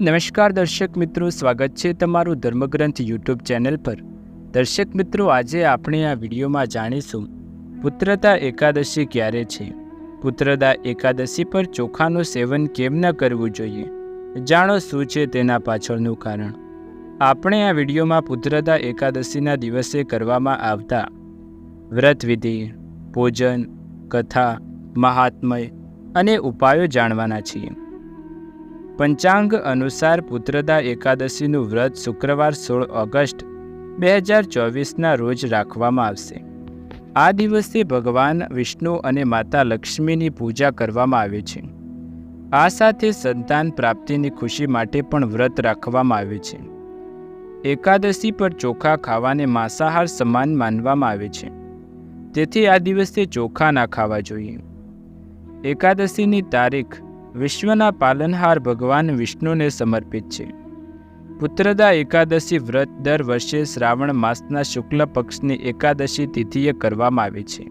નમસ્કાર દર્શક મિત્રો, સ્વાગત છે તમારું ધર્મગ્રંથ યુટ્યુબ ચેનલ પર. દર્શક મિત્રો, આજે આપણે આ વિડીયોમાં જાણીશું, પુત્રતા એકાદશી ક્યારે છે? પુત્રદા એકાદશી પર ચોખાનું સેવન કેમ ન કરવું જોઈએ? જાણો શું છે તેના પાછળનું કારણ? આપણે આ વિડીયોમાં પુત્રદા એકાદશીના દિવસે કરવામાં આવતા વ્રતવિધિ ભોજન કથા, મહાત્મય અને ઉપાયો જાણવાના છીએ. પંચાંગ અનુસાર પુત્રદા એકાદશીનું વ્રત શુક્રવાર સોળ ઓગસ્ટ બે હજાર ચોવીસના રોજ રાખવામાં આવશે. આ દિવસે ભગવાન વિષ્ણુ અને માતા લક્ષ્મીની પૂજા કરવામાં આવે છે. આ સાથે સંતાન પ્રાપ્તિની ખુશી માટે પણ વ્રત રાખવામાં આવે છે. એકાદશી પર ચોખા ખાવાને માંસાહાર સમાન માનવામાં આવે છે. તેથી આ દિવસે ચોખા ના ખાવા જોઈએ. એકાદશીની તારીખ વિશ્વના પાલનહાર ભગવાન વિષ્ણુને સમર્પિત છે. પુત્રદા એકાદશી વ્રત દર વર્ષે શ્રાવણ માસના શુક્લ પક્ષની એકાદશી તિથિએ કરવામાં આવે છે.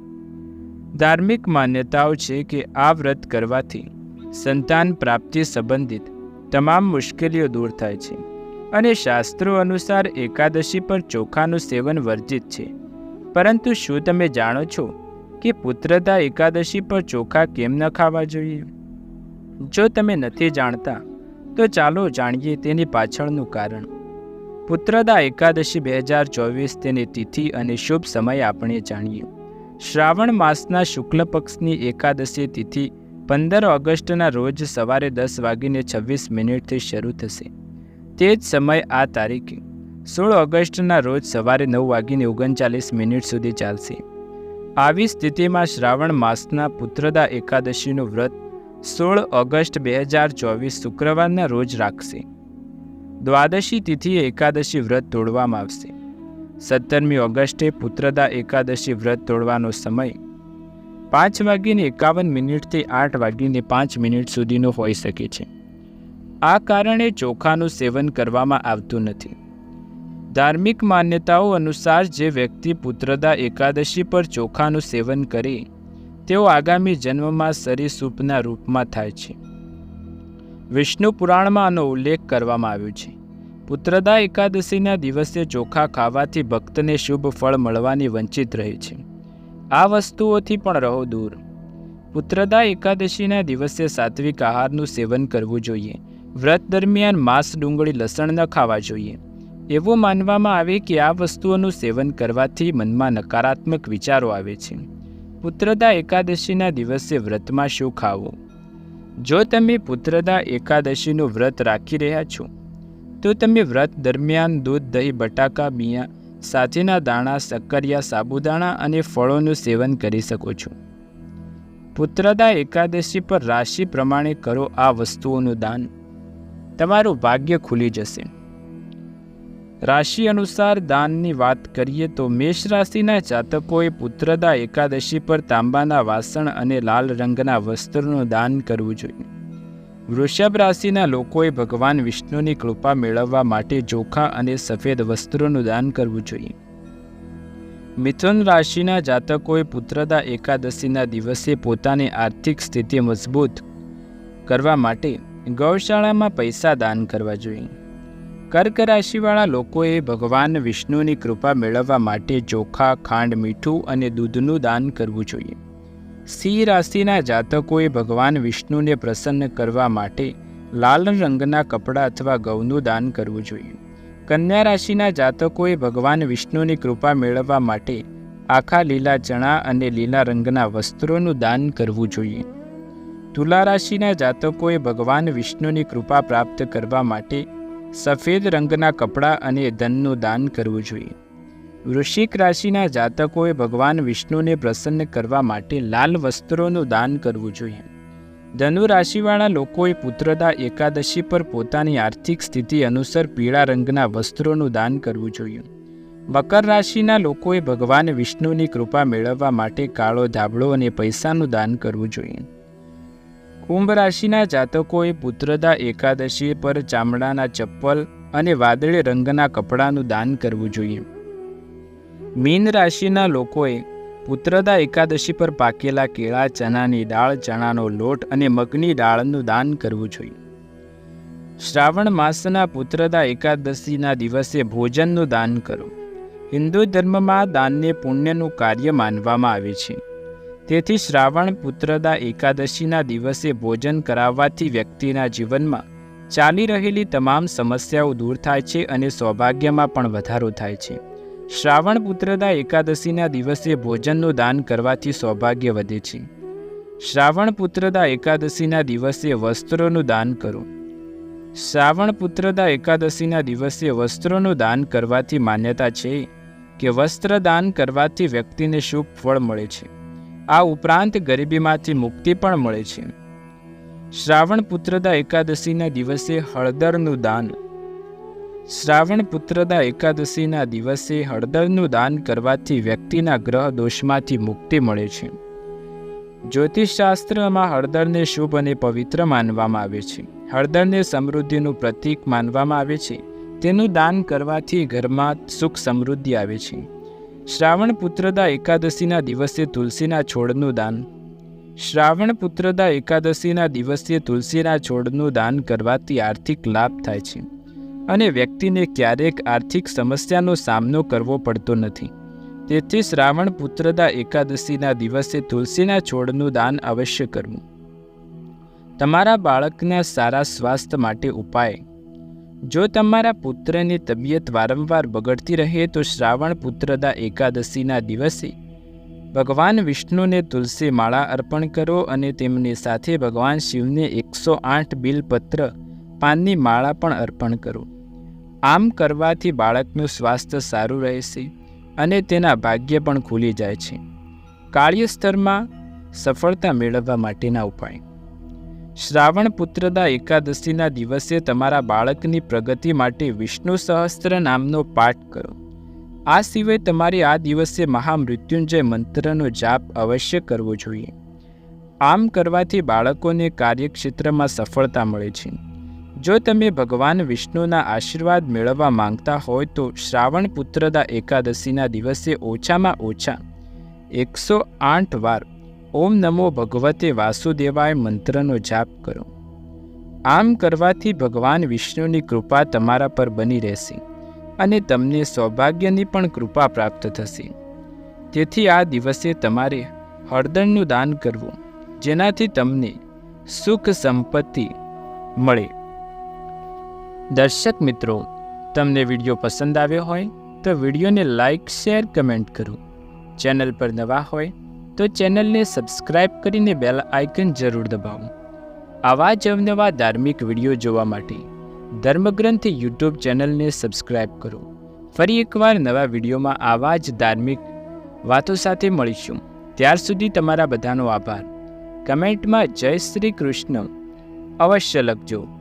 ધાર્મિક માન્યતાઓ છે કે આ વ્રત કરવાથી સંતાન પ્રાપ્તિ સંબંધિત તમામ મુશ્કેલીઓ દૂર થાય છે અને શાસ્ત્રો અનુસાર એકાદશી પર ચોખાનું સેવન વર્જિત છે. પરંતુ શું તમે જાણો છો કે પુત્રદા એકાદશી પર ચોખા કેમ ન ખાવા જોઈએ? જો તમે નથી જાણતા, તો ચાલો જાણીએ તેની પાછળનું કારણ. પુત્રદા એકાદશી બે હજાર ચોવીસ તેની તિથિ અને શુભ સમય આપણે જાણીએ. શ્રાવણ માસના શુક્લ પક્ષની એકાદશી તિથિ પંદર ઓગસ્ટના રોજ સવારે દસ વાગીને છવ્વીસ મિનિટથી શરૂ થશે. તે જ સમય આ તારીખે, સોળ ઓગસ્ટના રોજ સવારે નવ વાગીને ઓગણચાલીસ મિનિટ સુધી ચાલશે. આવી સ્થિતિમાં શ્રાવણ માસના પુત્રદા એકાદશીનું વ્રત સોળ ઓગસ્ટ બે હજાર ચોવીસ શુક્રવારના રોજ રાખશે. દ્વાદશી તિથિએ એકાદશી વ્રત તોડવામાં આવશે. સત્તરમી ઓગસ્ટે પુત્રદા એકાદશી વ્રત તોડવાનો સમય પાંચ વાગીને એકાવન મિનિટથી આઠ વાગીને પાંચ મિનિટ સુધીનો હોઈ શકે છે. આ કારણે ચોખાનું સેવન કરવામાં આવતું નથી. ધાર્મિક માન્યતાઓ અનુસાર જે વ્યક્તિ પુત્રદા એકાદશી પર ચોખાનું સેવન કરે તેઓ આગામી જન્મમાં સરીસૂપના રૂપમાં થાય છે. વિષ્ણુ પુરાણમાં આનો ઉલ્લેખ કરવામાં આવ્યો છે. પુત્રદા એકાદશીના દિવસે ચોખા ખાવાથી ભક્તને શુભ ફળ મળવાની વંચિત રહે છે. આ વસ્તુઓથી પણ રહો દૂર. પુત્રદા એકાદશીના દિવસે સાત્વિક આહારનું સેવન કરવું જોઈએ. વ્રત દરમિયાન માંસ, ડુંગળી, લસણ ન ખાવા જોઈએ. એવું માનવામાં આવે કે આ વસ્તુઓનું સેવન કરવાથી મનમાં નકારાત્મક વિચારો આવે છે. પુત્રદા એકાદશીના દિવસે વ્રતમાં શું ખાવું? જો તમે પુત્રદા એકાદશીનું વ્રત રાખી રહ્યા છો, તો તમે વ્રત દરમિયાન દૂધ, દહીં, બટાકા, બિયા સાથેના દાણા, સક્કરિયા, સાબુદાણા અને ફળોનું સેવન કરી શકો છો. પુત્રદા એકાદશી પર રાશિ પ્રમાણે કરો આ વસ્તુઓનું દાન. તમારું ભાગ્ય ખુલી જશે. રાશિ અનુસાર દાનની વાત કરીએ તો મેષ રાશિના જાતકોએ પુત્રદા એકાદશી પર તાંબાના વાસણ અને લાલ રંગના વસ્ત્રનું દાન કરવું જોઈએ. વૃષભ રાશિના લોકોએ ભગવાન વિષ્ણુની કૃપા મેળવવા માટે ચોખા અને સફેદ વસ્ત્રોનું દાન કરવું જોઈએ. મિથુન રાશિના જાતકોએ પુત્રદા એકાદશીના દિવસે પોતાની આર્થિક સ્થિતિ મજબૂત કરવા માટે ગૌશાળામાં પૈસા દાન કરવા જોઈએ. કર્ક રાશિવાળા લોકોએ ભગવાન વિષ્ણુની કૃપા મેળવવા માટે ચોખા, ખાંડ, મીઠું અને દૂધનું દાન કરવું જોઈએ. સિંહ રાશિના જાતકોએ ભગવાન વિષ્ણુને પ્રસન્ન કરવા માટે લાલ રંગના કપડાં અથવા ગૌનું દાન કરવું જોઈએ. કન્યા રાશિના જાતકોએ ભગવાન વિષ્ણુની કૃપા મેળવવા માટે આખા લીલા ચણા અને લીલા રંગના વસ્ત્રોનું દાન કરવું જોઈએ. તુલા રાશિના જાતકોએ ભગવાન વિષ્ણુની કૃપા પ્રાપ્ત કરવા માટે સફેદ રંગના કપડાં અને ધનનું દાન કરવું જોઈએ. વૃશ્ચિક રાશિના જાતકોએ ભગવાન વિષ્ણુને પ્રસન્ન કરવા માટે લાલ વસ્ત્રોનું દાન કરવું જોઈએ. ધનુ રાશિવાળા લોકોએ પુત્રદા એકાદશી પર પોતાની આર્થિક સ્થિતિ અનુસાર પીળા રંગના વસ્ત્રોનું દાન કરવું જોઈએ. મકર રાશિના લોકોએ ભગવાન વિષ્ણુની કૃપા મેળવવા માટે કાળો ધાબળો અને પૈસાનું દાન કરવું જોઈએ. કુંભ રાશિના જાતકોએ પુત્રદા એકાદશી પર ચામડાના ચપ્પલ અને વાદળી રંગના કપડાનું દાન કરવું જોઈએ. મીન રાશિના લોકોએ પુત્રદા એકાદશી પર પાકેલા કેળા, ચણાની દાળ, ચણાનો લોટ અને મગની દાળનું દાન કરવું જોઈએ. શ્રાવણ માસના પુત્રદા એકાદશીના દિવસે ભોજનનું દાન કરો. હિન્દુ ધર્મમાં દાનને પુણ્યનું કાર્ય માનવામાં આવે છે. તેથી શ્રાવણ પુત્રદા એકાદશીના દિવસે ભોજન કરાવવાથી વ્યક્તિના જીવનમાં ચાલી રહેલી તમામ સમસ્યાઓ દૂર થાય છે અને સૌભાગ્યમાં પણ વધારો થાય છે. શ્રાવણ પુત્રદા એકાદશીના દિવસે ભોજનનું દાન કરવાથી સૌભાગ્ય વધે છે. શ્રાવણ પુત્રદા એકાદશીના દિવસે વસ્ત્રોનું દાન કરો. શ્રાવણ પુત્રદા એકાદશીના દિવસે વસ્ત્રોનું દાન કરવાથી માન્યતા છે કે વસ્ત્ર દાન કરવાથી વ્યક્તિને શુભ ફળ મળે છે. આ ઉપરાંત ગરીબીમાંથી મુક્તિ પણ મળે છે. શ્રાવણ પુત્રદા એકાદશીના દિવસે હળદરનું દાન. શ્રાવણ પુત્રદા એકાદશીના દિવસે હળદરનું દાન કરવાથી વ્યક્તિના ગ્રહ દોષમાંથી મુક્તિ મળે છે. જ્યોતિષશાસ્ત્રમાં હળદરને શુભ અને પવિત્ર માનવામાં આવે છે. હળદરને સમૃદ્ધિનું પ્રતીક માનવામાં આવે છે. તેનું દાન કરવાથી ઘરમાં સુખ સમૃદ્ધિ આવે છે. શ્રાવણ પુત્રદા એકાદશીના દિવસે તુલસીના છોડનું દાન. શ્રાવણ પુત્રદા એકાદશીના દિવસે તુલસીના છોડનું દાન કરવાથી આર્થિક લાભ થાય છે અને વ્યક્તિને ક્યારેક આર્થિક સમસ્યાનો સામનો કરવો પડતો નથી. તેથી શ્રાવણ પુત્રદા એકાદશીના દિવસે તુલસીના છોડનું દાન અવશ્ય કરવું. તમારા બાળકના સારા સ્વાસ્થ્ય માટે ઉપાય. જો તમારા પુત્રની તબિયત વારંવાર બગડતી રહે તો શ્રાવણ પુત્રદા એકાદશીના દિવસે ભગવાન વિષ્ણુને તુલસી માળા અર્પણ કરો અને તેમની સાથે ભગવાન શિવને એકસો આઠ બિલપત્ર પાનની માળા પણ અર્પણ કરો. આમ કરવાથી બાળકનું સ્વાસ્થ્ય સારું રહેશે અને તેના ભાગ્ય પણ ખુલી જાય છે. કાર્યસ્તરમાં સફળતા મેળવવા માટેના ઉપાય. શ્રાવણ પુત્રદા એકાદશીના દિવસે તમારા બાળકની પ્રગતિ માટે વિષ્ણુ સહસ્ત્ર નામનો પાઠ કરો. આ સિવાય તમારે આ દિવસે મહામૃત્યુંજય મંત્રનો જાપ અવશ્ય કરવો જોઈએ. આમ કરવાથી બાળકોને કાર્યક્ષેત્રમાં સફળતા મળે છે. જો તમે ભગવાન વિષ્ણુના આશીર્વાદ મેળવવા માંગતા હોય તો શ્રાવણ પુત્રદા એકાદશીના દિવસે ઓછામાં ઓછા એકસો આઠ વાર ઓમ નમો ભગવતે વાસુદેવાય મંત્રનો જાપ કરો. આમ કરવાથી ભગવાન વિષ્ણુની કૃપા તમારા પર બની રહેશે અને તમને સૌભાગ્યની પણ કૃપા પ્રાપ્ત થશે. તેથી આ દિવસે તમારે હળદરનું દાન કરવું, જેનાથી તમને સુખ સંપત્તિ મળે. દર્શક મિત્રો, તમને વીડિયો પસંદ આવ્યો હોય તો વિડીયોને લાઇક શેર, કમેન્ટ કરો. ચેનલ પર નવા હોય તો ચેનલને સબસ્ક્રાઇબ કરીને બેલ આઇકન જરૂર દબાવો. આવા જ અવનવા ધાર્મિક વીડિયો જોવા માટે ધર્મગ્રંથ યુટ્યુબ ચેનલને સબસ્ક્રાઇબ કરો. ફરી એકવાર નવા વિડીયોમાં આવા જ ધાર્મિક વાતો સાથે મળીશું. ત્યાર સુધી તમારા બધાનો આભાર. કમેન્ટમાં જય શ્રી કૃષ્ણ. અવશ્ય લખજો.